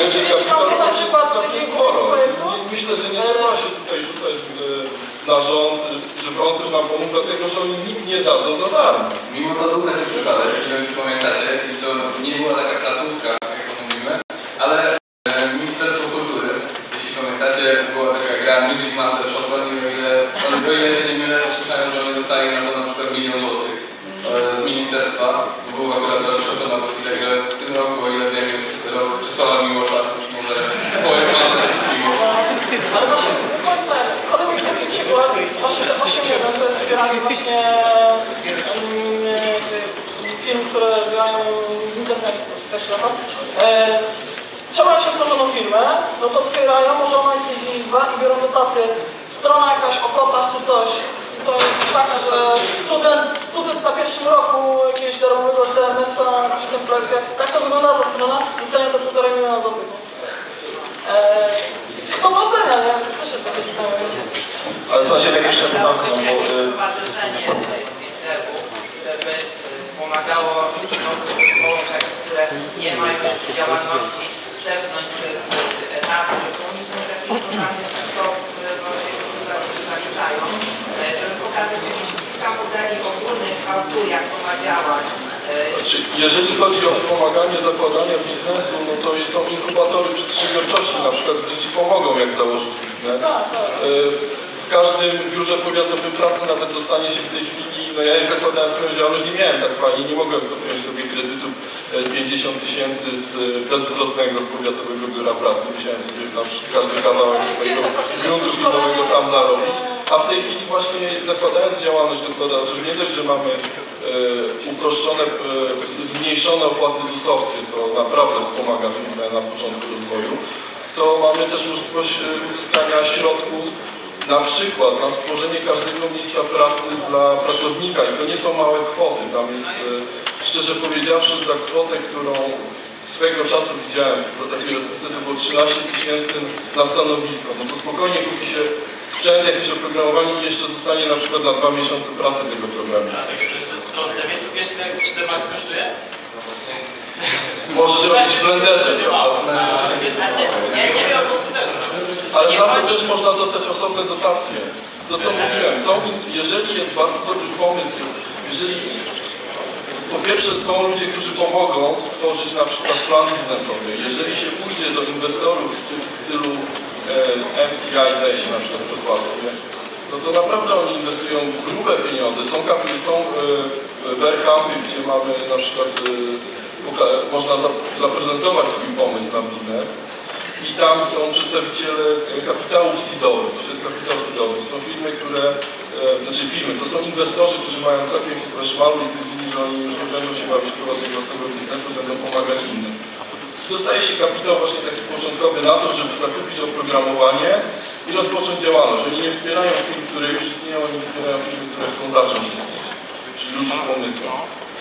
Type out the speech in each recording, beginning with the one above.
Będzie kapitał na przykład sporo. Nie- Myślę, że nie trzeba się tutaj rzucać e, na rząd, żeby on coś nam pomógł, dlatego że oni nic nie dadzą za darmo. Mimo to był taki przypadek, nie wiem czy pamiętacie, i to nie była taka placówka, jak to mówimy, ale e, Ministerstwo Kultury, jeśli pamiętacie, była taka gra Music Master Shotgun i o ile, o ile się nie mylę, słyszałem, że oni dostali na to na przykład milion złotych e, z ministerstwa, to był akurat rok Szotonowski, także w tym roku, o ile wiem, jest rok Czesława Miłosza, więc może swoje master Ale właśnie, kolejny taki przykład, właśnie te 8 jeden to jest wspieranie właśnie mm, firm, które działają w trochę. E, Trzeba mieć otworzoną firmę, no to otwierają, może ona jest zła i biorą dotację. Strona jakaś o kotach czy coś. To jest taka, że student, student na pierwszym roku jakiegoś darmowego CMS-a, jakąś templetkę, tak to wygląda ta strona, dostanie to półtorej miliona złotych. E, Kto to ocenia, nie? To też jest takie pytanie. Ale słuchajcie, tak jeszcze na bo, y, Stowarzyszenie Interwu, które by y, pomagało nowym zespołom, które nie mają jeszcze działalności, przez etapy, żeby zaliczają, e, żeby pokazać modeli ogólnych jak to ma działać. E, Znaczy, jeżeli chodzi o wspomaganie zakładania biznesu, no to są inkubatory przedsiębiorczości, na przykład, gdzie Ci pomogą, jak założyć biznes. Tak, tak. E, W każdym biurze powiatowym pracy nawet dostanie się w tej chwili, no ja jak zakładałem swoją działalność, nie miałem tak fajnie, nie mogłem wziąć sobie kredytu e, 50 tysięcy z e, bezzwrotnego z powiatowego biura pracy. Musiałem sobie na każdy kawałek swojego gruntu firmowego sam zarobić. A w tej chwili właśnie zakładając działalność gospodarczą, nie dość, że mamy e, uproszczone, e, zmniejszone opłaty ZUS-owskie, co naprawdę wspomaga firmę na początku rozwoju, to mamy też możliwość e, uzyskania środków na przykład na stworzenie każdego miejsca pracy dla pracownika i to nie są małe kwoty. Tam jest, e, szczerze powiedziawszy, za kwotę, którą swego czasu widziałem w takiej rozpisce, to było 13 tysięcy na stanowisko. No to spokojnie kupi się sprzęt, jakieś oprogramowanie i jeszcze zostanie na przykład na dwa miesiące pracy tego programisty. Sprzątę. Wiesz, wiesz ile 14 kosztuje? Możesz robić w blenderze, prawda? Znaczy, nie, nie wiem o komputerze. Ale na to też można dostać osobne dotacje. To co mówiłem, są, jeżeli jest bardzo dobry pomysł, jeżeli po pierwsze są ludzie, którzy pomogą stworzyć na przykład plan biznesowy. Jeżeli się pójdzie do inwestorów w stylu, w stylu e, MCI, zdaje się na przykład wrocławskie, no to naprawdę oni inwestują grube pieniądze. Są, są e, gdzie mamy na przykład e, można za- zaprezentować swój pomysł na biznes. I tam są przedstawiciele e, kapitałów seedowych. To jest kapitał seedowy? Są firmy, które, e, znaczy firmy, to są inwestorzy, którzy mają całkiem szmalu i stwierdzili, że oni już nie będą się bawić prowadzenia własnego biznesu, będą pomagać innym. Dostaje się kapitał właśnie taki początkowy na to, żeby zakupić oprogramowanie i rozpocząć działalność. Oni nie wspierają firm, które już istnieją, oni wspierają firmy, które chcą zacząć istnieć, czyli ludzi z pomysłem.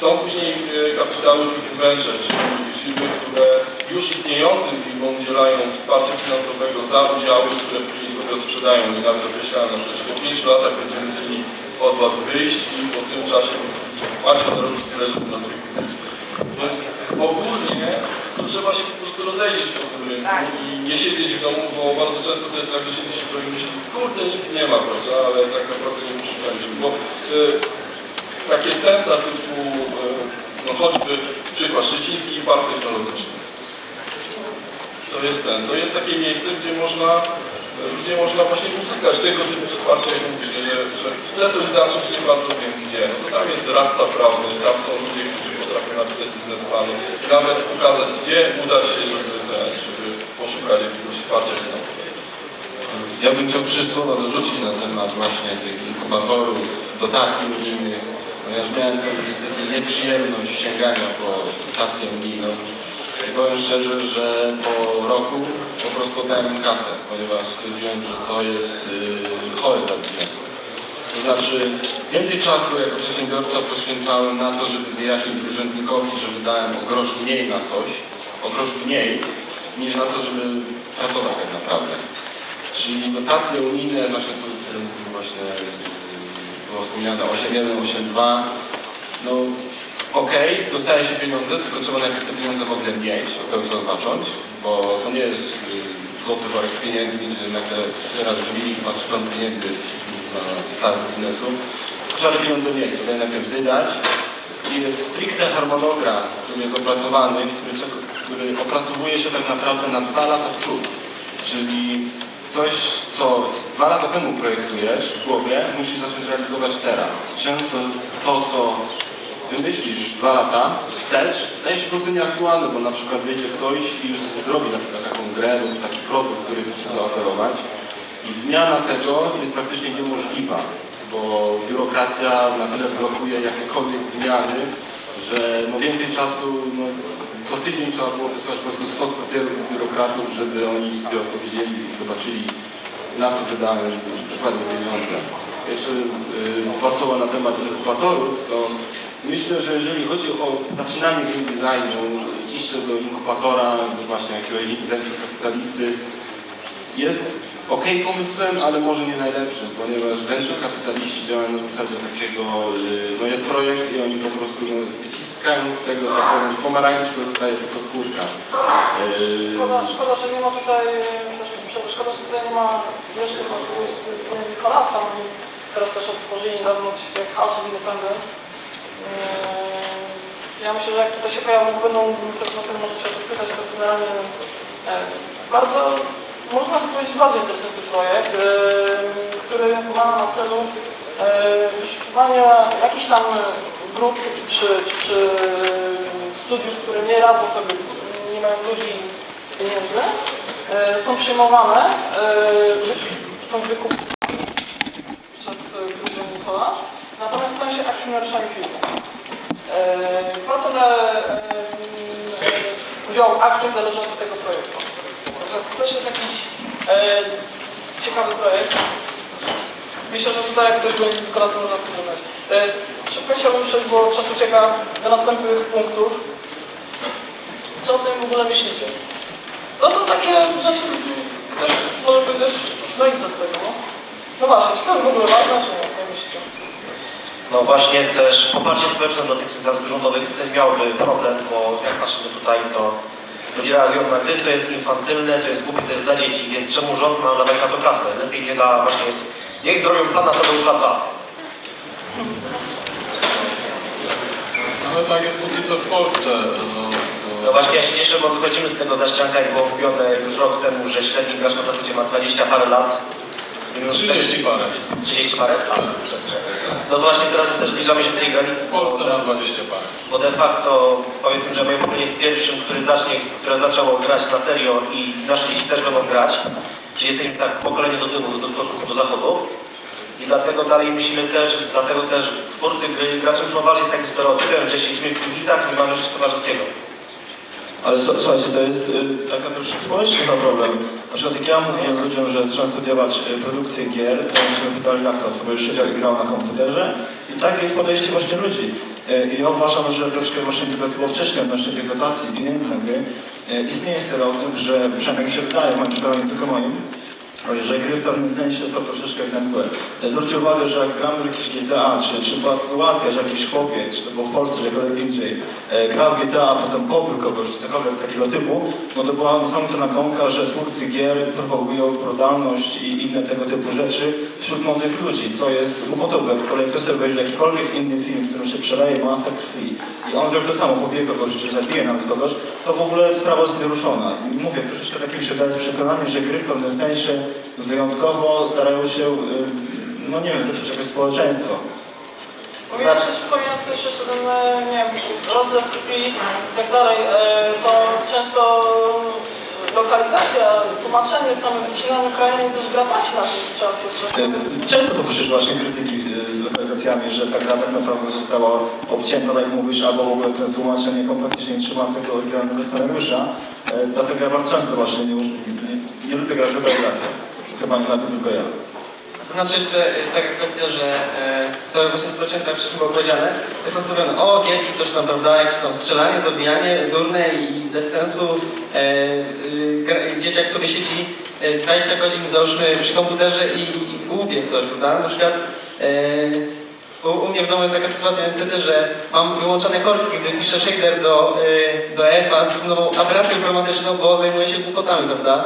Są później e, kapitały typu venture, czyli firmy, które już istniejącym firmom udzielają wsparcia finansowego za udziały, które później sobie sprzedają. I nawet przykład, że po 5 latach będziemy chcieli od Was wyjść i po tym czasie macie zarobić tyle, żeby nas wykupić. Więc ogólnie to trzeba się po prostu rozejrzeć po tym rynku i nie siedzieć w domu, bo bardzo często to jest tak, że siedzi się w domu i myśli, kurde, nic nie ma, prawda, ale tak naprawdę nie musi chodzić, bo y, takie centra typu, y, no choćby przykład Szczeciński Park Technologiczny. To jest ten, to jest takie miejsce, gdzie można, gdzie można właśnie uzyskać tego typu wsparcie, jak mówisz, że, że chcę coś zacząć, nie bardzo wiem gdzie. No to tam jest radca prawny, tam są ludzie, którzy potrafią napisać biznesplany, nawet pokazać, gdzie udać się, żeby, ten, żeby poszukać jakiegoś wsparcia finansowego. Ja bym chciał trzy słowa dorzucić na temat właśnie tych inkubatorów, dotacji unijnych. Już miałem tą niestety nieprzyjemność sięgania po dotację unijną. I powiem szczerze, że po roku po prostu oddałem kasę, ponieważ stwierdziłem, że to jest yy, chore dla biznesu. To znaczy więcej czasu jako przedsiębiorca poświęcałem na to, żeby wyjaśnić urzędnikowi, że wydałem o grosz mniej na coś, o grosz mniej, niż na to, żeby pracować tak naprawdę. Czyli dotacje unijne, właśnie tu właśnie było wspomniane 8.1, 8.2, no okej, dostaje się pieniądze, tylko trzeba najpierw te pieniądze w ogóle mieć, od tego trzeba zacząć, bo to nie jest y, złoty worek z pieniędzmi, gdzie nagle otwierasz drzwi i patrz, skąd pieniędzy jest na start biznesu. Trzeba te pieniądze mieć, je najpierw wydać i jest stricte harmonogram, który jest opracowany, który, który opracowuje się tak naprawdę na dwa lata w przód. Czyli coś, co dwa lata temu projektujesz w głowie, musisz zacząć realizować teraz. I często to, co wymyślisz dwa lata wstecz, staje się po prostu nieaktualne, bo na przykład wyjdzie ktoś i już zrobi na przykład taką grę lub taki produkt, który chce zaoferować i zmiana tego jest praktycznie niemożliwa, bo biurokracja na tyle blokuje jakiekolwiek zmiany, że no więcej czasu, no, co tydzień trzeba było wysłać po prostu 100 papierów biurokratów, żeby oni sobie odpowiedzieli zobaczyli na co wydałem dokładnie pieniądze. Jeszcze y, dwa słowa na temat inkubatorów, to myślę, że jeżeli chodzi o zaczynanie game designu, iście do inkubatora, właśnie jakiegoś venture kapitalisty, jest ok pomysłem, ale może nie najlepszym, ponieważ venture kapitaliści działają na zasadzie takiego, y, no jest projekt i oni po prostu no, wyciskają z tego taką pomarańczkę, zostaje tylko skórka. Y, Szkoda, szkoda, że nie ma tutaj, przepraszam, szkoda, że tutaj nie ma jeszcze kogoś z, z Nikolasa. Oni teraz też otworzyli niedawno coś jak House of Independence. Eee, Ja myślę, że jak tutaj się pojawią, będą prezentacje, może się o to spytać, to jest generalnie e, bardzo, można powiedzieć, bardzo interesujący projekt, e, który ma na celu e, wyszukiwanie jakichś tam grup czy, czy, czy studiów, które nie radzą sobie, nie mają ludzi pieniędzy, e, są przyjmowane, są wykupione przez grupę Nicolas, natomiast stają się akcjonariuszami firmy. Procent udziału w akcjach zależy od tego projektu. To też jest jakiś e, ciekawy projekt. Myślę, że tutaj jak ktoś będzie z Nicolasem można porównać. E, chciałbym przejść, bo czas ucieka do następnych punktów. Co o tym w ogóle myślicie? To są takie rzeczy, ktoś może powiedzieć, no i co z tego, no? No właśnie, czy to jest w ogóle ważne, czy nie? Jak myślicie? No właśnie też poparcie społeczne dla tych instancji rządowych też miałoby problem, bo jak patrzymy tutaj, to ludzie reagują na gry, to jest infantylne, to jest głupie, to jest dla dzieci, więc czemu rząd ma dawać na to kasę? Lepiej nie da właśnie, niech zrobią plana Tadeusza 2. Ale tak jest póki co w Polsce. No, No właśnie ja się cieszę, bo wychodzimy z tego zaścianka i było mówione już rok temu, że średni gracz na zachodzie ma 20 parę lat. 30 parę. 30 parę? A, No to właśnie teraz też zbliżamy się do tej granicy. W Polsce ma 20 parę. Bo de facto powiedzmy, że moje pokolenie jest pierwszym, który zacznie, które zaczęło grać na serio i nasze dzieci też będą grać. Czyli jesteśmy tak pokolenie do tyłu do stosunku do zachodu. I dlatego dalej myślimy też, dlatego też twórcy gry, gracze muszą walczyć z takim stereotypem, że siedzimy w piwnicach i nie mamy życia towarzyskiego. Ale słuchajcie, to jest y, taka społeczny chyba problem. Na przykład jak ja mówię ludziom, że zacząłem studiować y, produkcję gier, to się pytali jak to, sobie siedział i grał na komputerze. I tak jest podejście właśnie ludzi. Y, I ja uważam, że troszkę właśnie tego, co było wcześniej odnośnie tych dotacji, pieniędzy na gry, y, istnieje stereotyp, że przynajmniej mi się wydaje, moim przekonaniu, tylko moim, że gry w pewnym sensie są troszeczkę jednak złe. Zwróćcie uwagę, że jak gramy w jakieś GTA, czy, czy była sytuacja, że jakiś chłopiec, czy to było w Polsce, czy jakkolwiek indziej, e, gra w GTA, a potem pobił kogoś, czy cokolwiek takiego typu, no to była niesamowita nagonka, że twórcy gier propagują brutalność i inne tego typu rzeczy wśród młodych ludzi, co jest głupotą, z kolei ktoś sobie obejrzy jakikolwiek inny film, w którym się przeleje masa krwi i on zrobi to samo, pobije kogoś, czy zabije nawet kogoś, to w ogóle sprawa jest nieruszona. I mówię, troszeczkę takim się daje przekonanie, że gry w pewnym sensie wyjątkowo starają się, y, no nie wiem, zepsuć jakieś społeczeństwo. Pomijając też, pomijając też jeszcze ten, e, nie wiem, rozlew krwi i tak dalej, e, to często lokalizacja, tłumaczenie, same wycinane krajiny też gra traci na tym. Y, Często są przecież właśnie krytyki y, że tak naprawdę została obcięta, tak jak mówisz, albo w ogóle to tłumaczenie kompletnie się nie trzyma tego oryginalnego scenariusza. Y, Dlatego ja bardzo często właśnie nie, nie, nie lubię grać w lokalizację. Chyba nie na to tylko ja. To znaczy jeszcze jest taka kwestia, że e, całe właśnie społeczeństwo, jak wcześniej było powiedziane, jest nastawione, o gierki, coś tam, prawda, jakieś tam strzelanie, zabijanie, durne i bez sensu. E, y, gra- dzieciak sobie siedzi e, 20 godzin, załóżmy, przy komputerze i, i głupie coś, prawda? Na przykład e, U, u mnie w domu jest taka sytuacja niestety, że mam wyłączone korki, gdy piszę shader do, y, do EFA z nową aberracją chromatyczną, bo zajmuję się głupotami, prawda?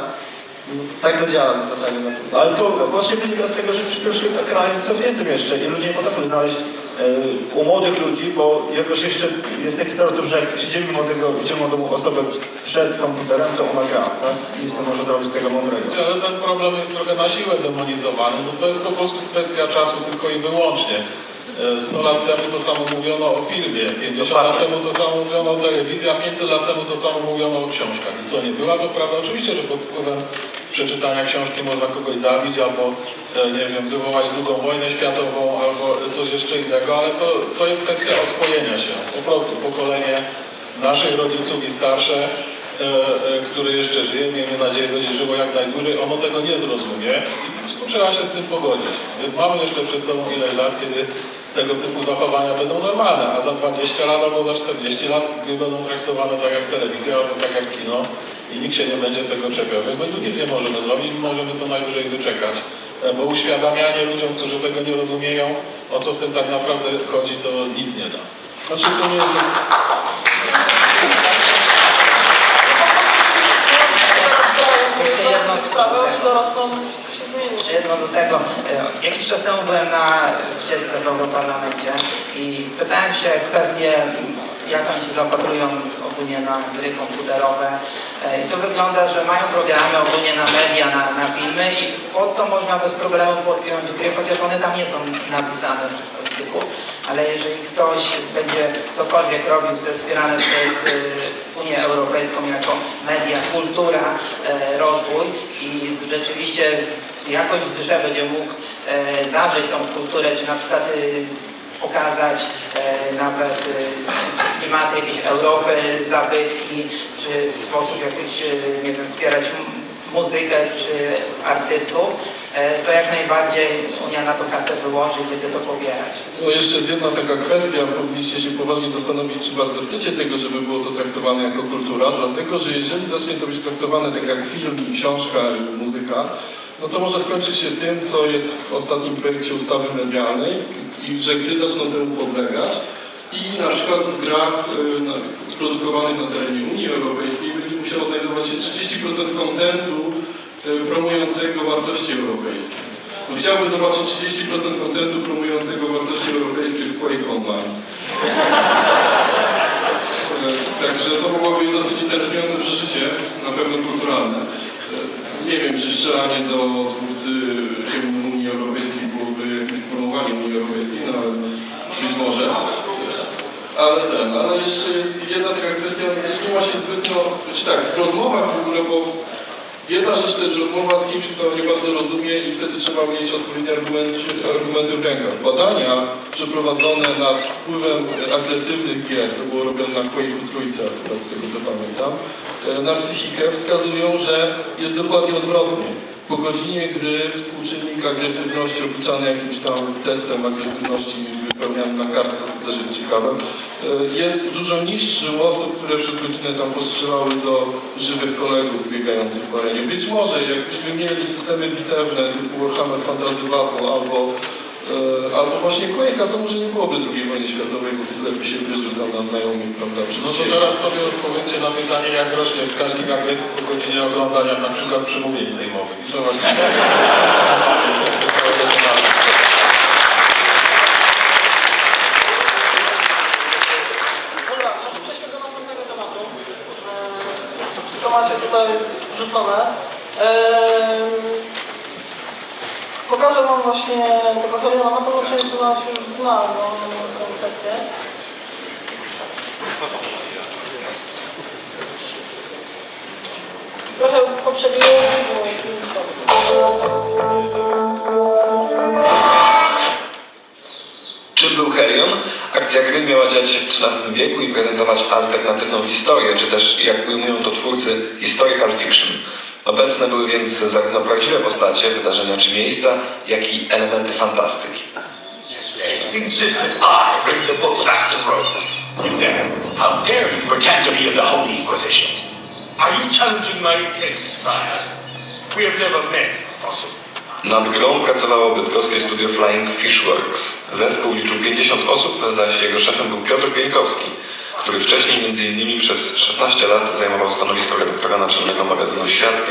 Tak to działa w zasadzie. No. Ale to właśnie wynika z tego, że jesteśmy troszkę za krajem cofniętym jeszcze i ludzie nie potrafią znaleźć e, u młodych ludzi, bo jakoś jeszcze jest taki stereotyp, że jak siedzimy młodego, widzimy młodą osobę przed komputerem, to ona gra, tak? Nic nie może zrobić z tego mądrego. Ale ten problem jest trochę na siłę demonizowany, bo to jest po prostu kwestia czasu tylko i wyłącznie. E, 100 lat temu to samo mówiono o filmie, 50 lat temu to samo mówiono o telewizji, a 500 lat temu to samo mówiono o książkach. I co, nie była to prawda? Oczywiście, że pod wpływem przeczytania książki można kogoś zabić albo, e, nie wiem, wywołać drugą wojnę światową albo coś jeszcze innego, ale to, to jest kwestia oswojenia się. Po prostu pokolenie naszych rodziców i starsze e, e, które jeszcze żyje, miejmy nadzieję, będzie żyło jak najdłużej, ono tego nie zrozumie. I po prostu trzeba się z tym pogodzić. Więc mamy jeszcze przed sobą ileś lat, kiedy tego typu zachowania będą normalne, a za 20 lat albo za 40 lat gry będą traktowane tak jak telewizja albo tak jak kino. I nikt się nie będzie tego czepiał. Więc my tu nic nie możemy zrobić, my możemy co najwyżej wyczekać, e, bo uświadamianie ludziom, którzy tego nie rozumieją, o co w tym tak naprawdę chodzi, to nic nie da. Znaczy to nie jest... Jeszcze jedno sprawę tutaj. i dorosną, wszystko się zmieni. Jeszcze jedno do tego. E, Jakiś czas temu byłem na wcielce w Europarlamencie i pytałem się kwestię, jak oni się zapatrują ogólnie na gry komputerowe. E, I to wygląda, że mają programy ogólnie na media, na, na filmy i pod to można bez problemu podpiąć gry, chociaż one tam nie są napisane przez polityków. Ale jeżeli ktoś będzie cokolwiek robił, co jest wspierane przez y, Unię Europejską jako media, kultura, e, rozwój i rzeczywiście jakoś w grze będzie mógł e, zawrzeć tą kulturę, czy na przykład pokazać e, nawet y, klimaty jakiejś Europy, zabytki, czy w sposób jakiś, nie wiem, wspierać muzykę czy artystów, e, to jak najbardziej Unia na to kasę wyłoży i będzie to pobierać. No jeszcze jest jedna taka kwestia, powinniście się poważnie zastanowić, czy bardzo chcecie tego, żeby było to traktowane jako kultura, dlatego że jeżeli zacznie to być traktowane tak jak film książka muzyka, no to może skończyć się tym, co jest w ostatnim projekcie ustawy medialnej i że gry zaczną temu podlegać i na przykład w grach y, na, produkowanych na terenie Unii Europejskiej będzie musiało znajdować się 30% kontentu y, promującego wartości europejskie. No chciałbym zobaczyć 30% kontentu promującego wartości europejskie w Quake Online. E, Także to być dosyć interesujące przeżycie, na pewno kulturalne. Nie wiem, czy strzelanie do twórcy hymnu Unii Europejskiej byłoby jakimś promowaniem Unii Europejskiej, no ale być może. Ale ten, ale jeszcze jest jedna taka kwestia, też nie ma się zbytnio, czy tak, w rozmowach w ogóle, bo Jedna rzecz to jest rozmowa z kimś, kto nie bardzo rozumie i wtedy trzeba mieć odpowiednie argumenty, argumenty w rękach. Badania przeprowadzone nad wpływem agresywnych gier, to było robione na Quake'u trójce akurat z tego co pamiętam, e, na psychikę wskazują, że jest dokładnie odwrotnie. Po godzinie gry współczynnik agresywności obliczany jakimś tam testem agresywności wypełnianym na kartce, co też jest ciekawe, e, jest dużo niższy u osób, które przez godzinę tam postrzelały do żywych kolegów biegających po arenie. Być może jakbyśmy mieli systemy bitewne typu Warhammer Fantasy Battle albo, albo właśnie Quake'a, to może nie byłoby II wojny światowej, bo Hitler by się wierzył tam na znajomych, prawda, przez No to sieć. teraz sobie odpowiedzcie na pytanie, jak rośnie wskaźnik agresji po godzinie oglądania na przykład przemówień sejmowych. I to właśnie jest. Dobra, może przejdźmy do następnego tematu. Eee, Wszystko macie tutaj rzucone. Eee, Pokażę Wam właśnie tego Heliona. Na pewno część z nas już zna no, tę kwestię. Trochę poprzebiło, bo Czym był Helion? Akcja gry miała dziać się w XIII wieku i prezentować alternatywną historię, czy też, jak ujmują to twórcy, historical fiction. Obecne były więc zarówno prawdziwe postacie, wydarzenia czy miejsca, jak i elementy fantastyki. Insist that I bring the book back to Rome. You dare? How dare you pretend to be of the Holy Inquisition? Are you challenging my intent, sire? We have never met, possible. Nad grą pracowało bydgoskie studio Flying Fishworks. Zespół liczył 50 osób, zaś jego szefem był Piotr Pieńkowski, który wcześniej m.in. przez 16 lat zajmował stanowisko redaktora naczelnego magazynu Świat